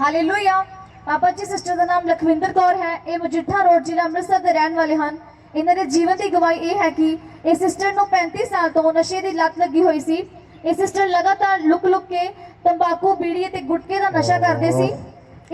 Hallelujah. ਪਾਪਾ ਜੀ sister ਦਾ ਨਾਮ ਲਖਵਿੰਦਰ ਕੌਰ ਹੈ। ਇਹ ਮਜੀਠਾ ਰੋਡ ਜ਼ਿਲ੍ਹਾ ਅੰਮ੍ਰਿਤਸਰ ਦੇ ਰਹਿਣ ਵਾਲੇ ਹਨ। ਇਹਨਾਂ ਦੇ ਜੀਵਨ ਦੀ ਗਵਾਹੀ ਇਹ ਹੈ ਕਿ ਇਹ ਸਿਸਟਰ ਨੂੰ 35 ਸਾਲ ਤੋਂ ਨਸ਼ੇ ਦੀ ਲਤ ਲੱਗੀ ਹੋਈ ਸੀ। ਇਹ ਸਿਸਟਰ ਲਗਾਤਾਰ ਲੁਕ ਲੁਕ ਕੇ ਤੰਬਾਕੂ, ਬੀੜੀ ਅਤੇ ਗੁਟਕੇ ਦਾ ਨਸ਼ਾ ਕਰਦੇ ਸੀ।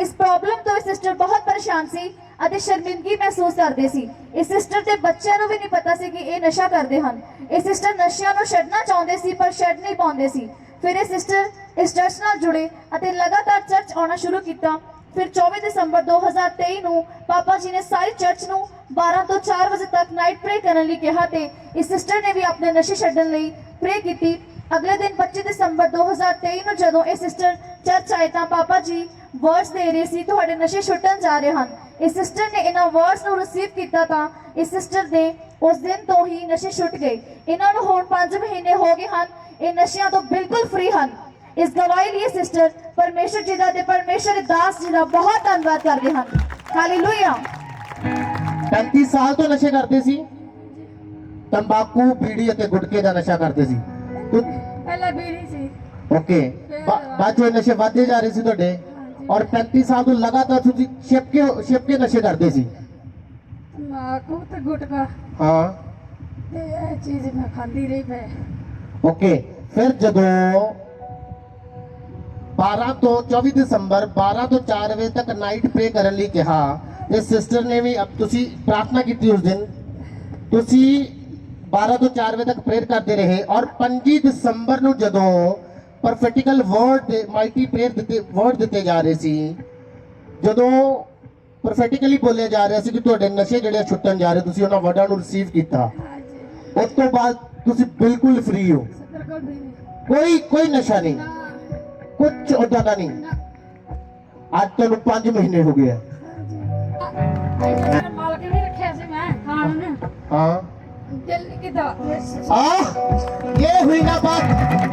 ਇਸ ਪ੍ਰੋਬਲਮ ਤੋਂ ਇਹ ਸਿਸਟਰ ਬਹੁਤ ਪਰੇਸ਼ਾਨ ਸੀ ਅਤੇ ਸ਼ਰਮਿੰਦਗੀ ਮਹਿਸੂਸ ਕਰਦੇ ਸੀ। ਇਸ ਸਿਸਟਰ ਦੇ ਬੱਚਿਆਂ ਨੂੰ ਵੀ ਨਹੀਂ ਪਤਾ ਸੀ ਕਿ ਇਹ ਨਸ਼ਾ ਕਰਦੇ ਹਨ। ਇਹ ਸਿਸਟਰ ਨਸ਼ਿਆਂ ਨੂੰ ਛੱਡਣਾ ਚਾਹੁੰਦੇ ਸੀ, ਪਰ ਛੱਡ ਨਹੀਂ ਪਾਉਂਦੇ ਸੀ। ਫਿਰ ਇਹ ਸਿਸਟਰ ਇਸ ਚਰਚ ਨਾਲ ਜੁੜੇ ਅਤੇ ਲਗਾਤਾਰ ਚਰਚ ਆਉਣਾ ਸ਼ੁਰੂ ਕੀਤਾ। ਫਿਰ 24 ਦਸੰਬਰ 2023 ਨੂੰ ਪਾਪਾ ਜੀ ਨੇ ਸਾਰੀ ਚਰਚ ਨੂੰ 12 ਤੋਂ 4 ਵਜੇ ਤੱਕ ਨਾਈਟ ਪ੍ਰੇ ਕਰਨ ਲਈ ਕਿਹਾ ਤੇ ਇਸ ਸਿਸਟਰ ਨੇ ਵੀ ਆਪਣੇ ਨਸ਼ੇ ਛੱਡਣ ਲਈ ਪ੍ਰੇ ਕੀਤੀ। ਅਗਲੇ ਦਿਨ 25 ਦਸੰਬਰ 2023 ਨੂੰ ਜਦੋਂ ਇਹ ਸਿਸਟਰ ਚਰਚ ਆਏ ਤਾਂ ਪਾਪਾ ਜੀ ਵਰਡਸ ਦੇ ਰਹੇ ਸੀ, ਤੁਹਾਡੇ ਨਸ਼ੇ ਛੁੱਟਣ ਜਾ ਰਹੇ ਹਨ। ਇਸ ਸਿਸਟਰ ਨੇ ਇਹਨਾਂ ਵਰਡਸ ਨੂੰ ਰਿਸੀਵ ਕੀਤਾ ਤਾਂ ਇਸ ਸਿਸਟਰ ਦੇ ਉਸ ਦਿਨ ਤੋਂ ਹੀ ਨਸ਼ੇ ਛੁੱਟ ਗਏ। ਇਹਨਾਂ ਨੂੰ ਹੁਣ 5 ਮਹੀਨੇ ਹੋ ਗਏ ਹਨ, ਇਹ ਨਸ਼ਿਆਂ ਤੋਂ ਬਿਲਕੁਲ ਫ੍ਰੀ ਹਨ। ਇਸ ਗਵਾਹੀ ਲਈ ਸਿਸਟਰ ਪਰਮੇਸ਼ਰ ਜੀ ਦਾ ਤੇ ਪਰਮੇਸ਼ਰ ਦੇ ਦਾਸ ਜੀ ਦਾ ਬਹੁਤ ਧੰਨਵਾਦ ਕਰਦੇ ਹਨ ਹਾਲੇਲੂਇਆ 35 ਸਾਲ ਤੋਂ ਨਸ਼ੇ ਕਰਦੇ ਸੀ ਤੰਬਾਕੂ ਬੀੜੀ ਅਤੇ ਗੁਟਕੇ ਦਾ ਨਸ਼ਾ ਕਰਦੇ ਸੀ ਤੁ- ਪਹਿਲਾਂ ਬੀੜੀ ਸੀ ਓਕੇ ਬਾ- ਬਾਅਦ ਚੋਂ ਇਹ ਨਸ਼ੇ ਵੱਧਦੇ ਜਾ ਰਹੇ ਸੀ ਤੁਹਾਡੇ ਔਰ 35 ਸਾਲ ਤੋਂ ਲਗਾਤਾਰ ਤੁਸੀਂ ਛਿਪ ਕੇ ਛਿਪ ਕੇ ਨਸ਼ੇ ਕਰਦੇ ਸੀ ਤੰਬਾਕੂ ਤੇ ਗੁਟਕਾ ਹਾਂ ਤੇ ਇਹ ਚੀਜ਼ ਮੈਂ ਖਾਂਦੀ ਰਹੀ ਮੈਂ ਓਕੇ ਫਿਰ ਜਦੋਂ 12 ਤੋਂ 24 ਦਸੰਬਰ 12 ਤੋਂ 4 ਵਜੇ ਤੱਕ ਨਾਈਟ ਪ੍ਰੇ ਕਰਨ ਲਈ ਕਿਹਾ। ਤੇ ਸਿਸਟਰ ਨੇ ਵੀ ਅਬ ਤੁਸੀਂ ਪ੍ਰਾਰਥਨਾ ਕੀਤੀ ਉਸ ਦਿਨ। ਤੁਸੀਂ 12 ਤੋਂ 4 ਵਜੇ ਤੱਕ ਪ੍ਰੇਅਰ ਕਰਦੇ ਰਹੇ ਔਰ 25 ਦਸੰਬਰ ਨੂੰ ਜਦੋਂ ਪ੍ਰੋਫੈਟੀਕਲ ਵਰਡ ਦੇ ਮਾਈਟੀ ਪ੍ਰੇਅਰ ਦਿੱਤੇ ਵਰਡ ਦਿੱਤੇ ਜਾ ਰਹੇ ਸੀ ਜਦੋਂ ਪ੍ਰੋਫੈਟਿਕਲੀ ਬੋਲਿਆ ਜਾ ਰਿਹਾ ਸੀ ਕਿ ਤੁਹਾਡੇ ਨਸ਼ੇ ਜਿਹੜੇ ਛੁੱਟਣ ਜਾ ਰਹੇ ਤੁਸੀਂ ਉਹਨਾਂ ਵਰਡਾਂ ਨੂੰ ਰਿਸੀਵ ਕੀਤਾ। ਉਸ ਤੋਂ ਬਾਅਦ ਤੁਸੀਂ ਬਿਲਕੁਲ ਫ੍ਰੀ ਹੋ। ਕੋਈ ਕੋਈ ਨਸ਼ਾ ਨਹੀਂ। ਕੁਝ ਉਦਾਂ ਦਾ ਨਹੀਂ। ਅੱਜ ਤੈਨੂੰ 5 ਮਹੀਨੇ ਹੋ ਗਏ ਆ। ਮਾਲਕ ਵੀ ਰੱਖਿਆ ਸੀ ਮੈਂ ਖਾਣ ਨੂੰ? ਹਾਂ। ਦਿਲ ਕਿਦਾਂ ਆਹ ਇਹ ਹੋਈ ਨਾ ਬਾਤ।